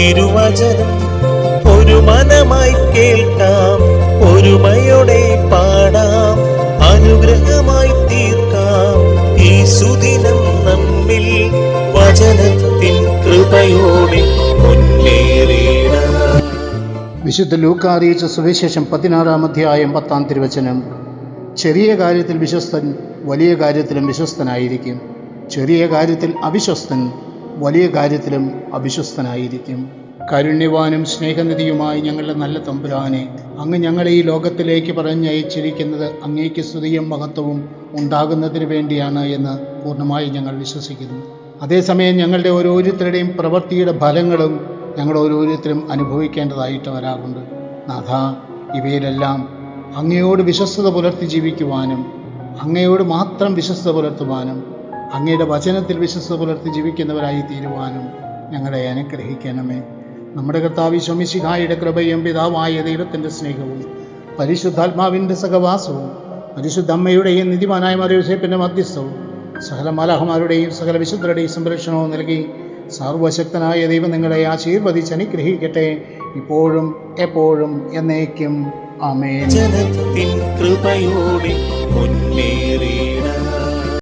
തിരുവചനം ഒരു മനമായി കേൾക്കാം ഒരുമയോടെ പാടാം അനുഗ്രഹമായി തീർക്കാം. ഈ സുദിനം നമ്മിൽ വചനത്തിൻ കൃപയോടെ മുന്നേറിയിടാം വിശുദ്ധ ലൂക്ക അറിയിച്ച സുവിശേഷം പതിനാറാം അധ്യായം പത്താം തിരുവചനം. ചെറിയ കാര്യത്തിൽ വിശ്വസ്തൻ വലിയ കാര്യത്തിലും വിശ്വസ്തനായിരിക്കും. ചെറിയ കാര്യത്തിൽ അവിശ്വസ്തൻ വലിയ കാര്യത്തിലും അവിശ്വസ്തനായിരിക്കും. കാരുണ്യവാനും സ്നേഹനിധിയുമായി ഞങ്ങളുടെ നല്ല തമ്പുരാനെ അങ്ങ് ഞങ്ങളെ ഈ ലോകത്തിലേക്ക് പറഞ്ഞയച്ചിരിക്കുന്നത് അങ്ങേക്ക് സ്തുതിയും മഹത്വവും ഉണ്ടാകുന്നതിന് വേണ്ടിയാണ് എന്ന് പൂർണമായി ഞങ്ങൾ വിശ്വസിക്കുന്നു. അതേസമയം ഞങ്ങളുടെ ഓരോരുത്തരുടെയും പ്രവൃത്തിയുടെ ഫലങ്ങളും ഞങ്ങൾ ഓരോരുത്തരും അനുഭവിക്കേണ്ടതായിട്ട് വരാറുണ്ട് നാഥ ഇവയിലെല്ലാം അങ്ങയോട് വിശ്വസ്തത പുലർത്തി ജീവിക്കുവാനും അങ്ങയോട് മാത്രം വിശ്വസ്തത പുലർത്തുവാനും അങ്ങയുടെ വചനത്തിൽ വിശ്വസ്തത പുലർത്തി ജീവിക്കുന്നവരായി തീരുവാനും ഞങ്ങളെ അനുഗ്രഹിക്കണമേ. നമ്മുടെ കർത്താവ് ശമിശിഹായുടെ കൃപയും പിതാവായ ദൈവത്തിന്റെ സ്നേഹവും പരിശുദ്ധാത്മാവിന്റെ സഹവാസവും പരിശുദ്ധ അമ്മയുടെയും നിധിമാനായ മറിയൂസേപ്പിന്റെ മധ്യസ്ഥവും സകല മലഹമാരുടെയും സകല വിശുദ്ധരുടെയും സംരക്ഷണവും നൽകി സർവശക്തനായ ദൈവം നിങ്ങളെ ആശീർവദിച്ച് അനുഗ്രഹിക്കട്ടെ. ഇപ്പോഴും എപ്പോഴും എന്നേക്കും. ആമേൻ. ജനത്തിൻ കൃപയോടെ